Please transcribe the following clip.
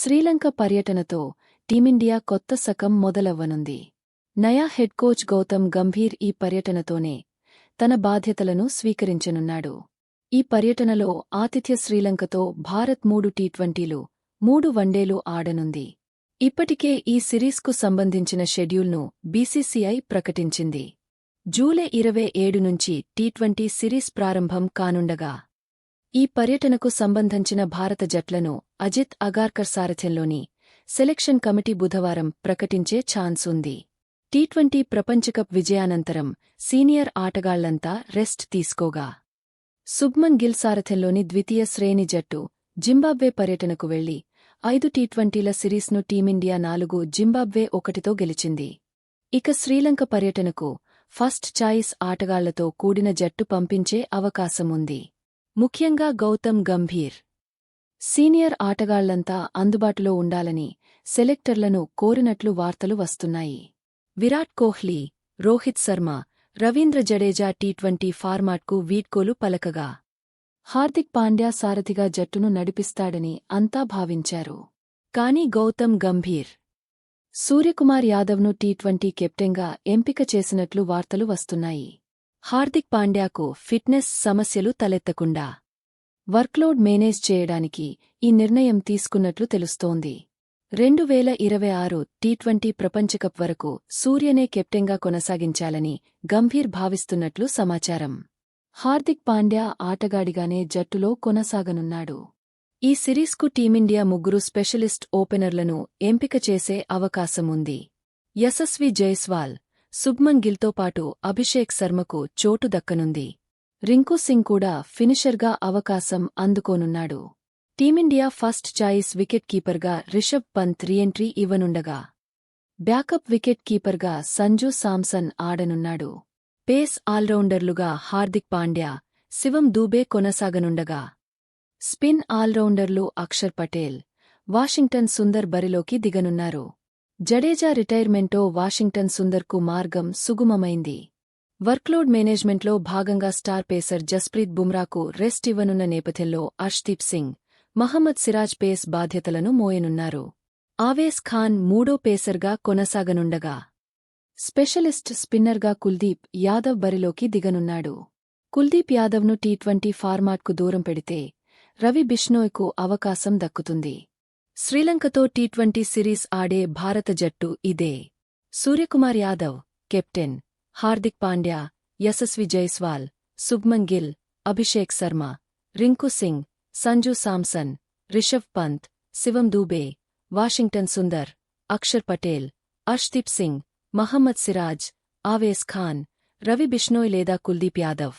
Sri Lanka పర్యటనతో team India కొత్త శకం మొదలవ్వనుంది. నయా హెడ్ కోచ్ గౌతమ్ గంభీర్ ఈ పర్యటనతోనే తన బాధ్యతలను స్వీకరించనున్నాడు. ఈ పర్యటనలో ఆతిథ్య శ్రీలంకతో భారత్ మూడు టీ ట్వంటీలు మూడు వన్డేలు ఆడనుంది. ఇప్పటికే ఈ సిరీస్కు సంబంధించిన షెడ్యూల్ను బీసీసీఐ ప్రకటించింది. జూలై ఇరవై ఏడు నుంచి టీ ట్వంటీ సిరీస్ ప్రారంభం కానుండగా ఈ పర్యటనకు సంబంధించిన భారత జట్లను అజిత్ అగార్కర్ సారథ్యంలోని సెలెక్షన్ కమిటీ బుధవారం ప్రకటించే ఛాన్స్ ఉంది. టీ ట్వంటీ ప్రపంచకప్ విజయానంతరం సీనియర్ ఆటగాళ్ళంతా రెస్ట్ తీసుకోగా. సుబ్మన్ గిల్ సారథ్యంలోని ద్వితీయ శ్రేణి జట్టు జింబాబ్వే పర్యటనకు వెళ్ళి ఐదు టీ ట్వంటీల సిరీస్ను టీమిండియా నాలుగు జింబాబ్వే ఒకటితో గెలిచింది. ఇక శ్రీలంక పర్యటనకు ఫస్ట్ చాయిస్ ఆటగాళ్ళతో కూడిన జట్టు పంపించే అవకాశముంది. ముఖ్యంగా గౌతమ్ గంభీర్. సీనియర్ ఆటగాళ్ళంతా అందుబాటులో ఉండాలని సెలెక్టర్లను కోరినట్లు వార్తలు వస్తున్నాయి. విరాట్ కోహ్లీ రోహిత్ శర్మ రవీంద్ర జడేజా టీ ట్వంటీ ఫార్మాట్కు వీడ్కోలు పలకగా. హార్దిక్ పాండ్యా సారథిగా జట్టును నడిపిస్తాడని అంతా భావించారు. కాని గౌతమ్ గంభీర్ సూర్యకుమార్ యాదవ్ను టీ ట్వంటీ కెప్టెన్గా ఎంపిక చేసినట్లు వార్తలు వస్తున్నాయి. హార్దిక్ పాండ్యాకు ఫిట్నెస్ సమస్యలు తలెత్తకుండా వర్క్లోడ్ మేనేజ్ చేయడానికి ఈ నిర్ణయం తీసుకున్నట్లు తెలుస్తోంది. రెండు వేల ఇరవై ఆరు టీ ట్వంటీ ప్రపంచకప్ వరకు సూర్యనే కెప్టెన్గా కొనసాగించాలని గంభీర్ భావిస్తున్నట్లు సమాచారం. హార్దిక్ పాండ్యా ఆటగాడిగానే జట్టులో కొనసాగనున్నాడు. ఈ సిరీస్కు టీమిండియా ముగ్గురు స్పెషలిస్ట్ ఓపెనర్లను ఎంపిక చేసే అవకాశముంది. యశస్వి జైస్వాల్ శుభ్మన్ గిల్తో పాటు అభిషేక్ శర్మకు చోటు దక్కనుంది. రింకు సింగ్ కూడా ఫినిషర్గా అవకాశం అందుకోనున్నాడు. Team India first choice wicket కీపర్గా Rishabh Pant reentry ఇవ్వనుండగా. బ్యాకప్ వికెట్ కీపర్గా సంజు సామ్సన్ ఆడనున్నాడు. పేస్ ఆల్రౌండర్లుగా హార్దిక్ పాండ్యా శివం దూబే కొనసాగనుండగా. స్పిన్ ఆల్రౌండర్లు అక్షర్ పటేల్ వాషింగ్టన్ సుందర్ బరిలోకి దిగనున్నారు. జడేజా రిటైర్మెంటో వాషింగ్టన్ సుందర్కు మార్గం సుగుమమైంది. వర్క్లోడ్ మేనేజ్మెంట్లో భాగంగా స్టార్ పేసర్ జస్ప్రీత్ బుమ్రాకు రెస్ట్ ఇవ్వనున్న నేపథ్యంలో అర్ష్దీప్ సింగ్ మహమ్మద్ సిరాజ్ పేస్ బాధ్యతలను మోయనున్నారు. ఆవేస్ ఖాన్ మూడో పేసర్గా కొనసాగనుండగా స్పెషలిస్ట్ స్పిన్నర్గా కుల్దీప్ యాదవ్ బరిలోకి దిగనున్నాడు. కుల్దీప్ యాదవ్ను టీ ట్వంటీ ఫార్మాట్కు దూరం పెడితే రవి బిష్నోయ్కు అవకాశం దక్కుతుంది. శ్రీలంకతో టీ ట్వంటీ సిరీస్ ఆడే భారత జట్టు ఇదే. సూర్యకుమార్ యాదవ్ కెప్టెన్ హార్దిక్ పాండ్యా యశస్వి జైస్వాల్ శుభ్మన్ గిల్ అభిషేక్ శర్మ రింకు సింగ్ సంజు సామ్సన్ రిషవ్ పంత్ శివం దూబే వాషింగ్టన్ సుందర్ అక్షర్ పటేల్ అర్ష్దీప్ సింగ్ మహమ్మద్ సిరాజ్ ఆవేస్ ఖాన్ రవి బిష్నోయ్ లేదా కుల్దీప్ యాదవ్.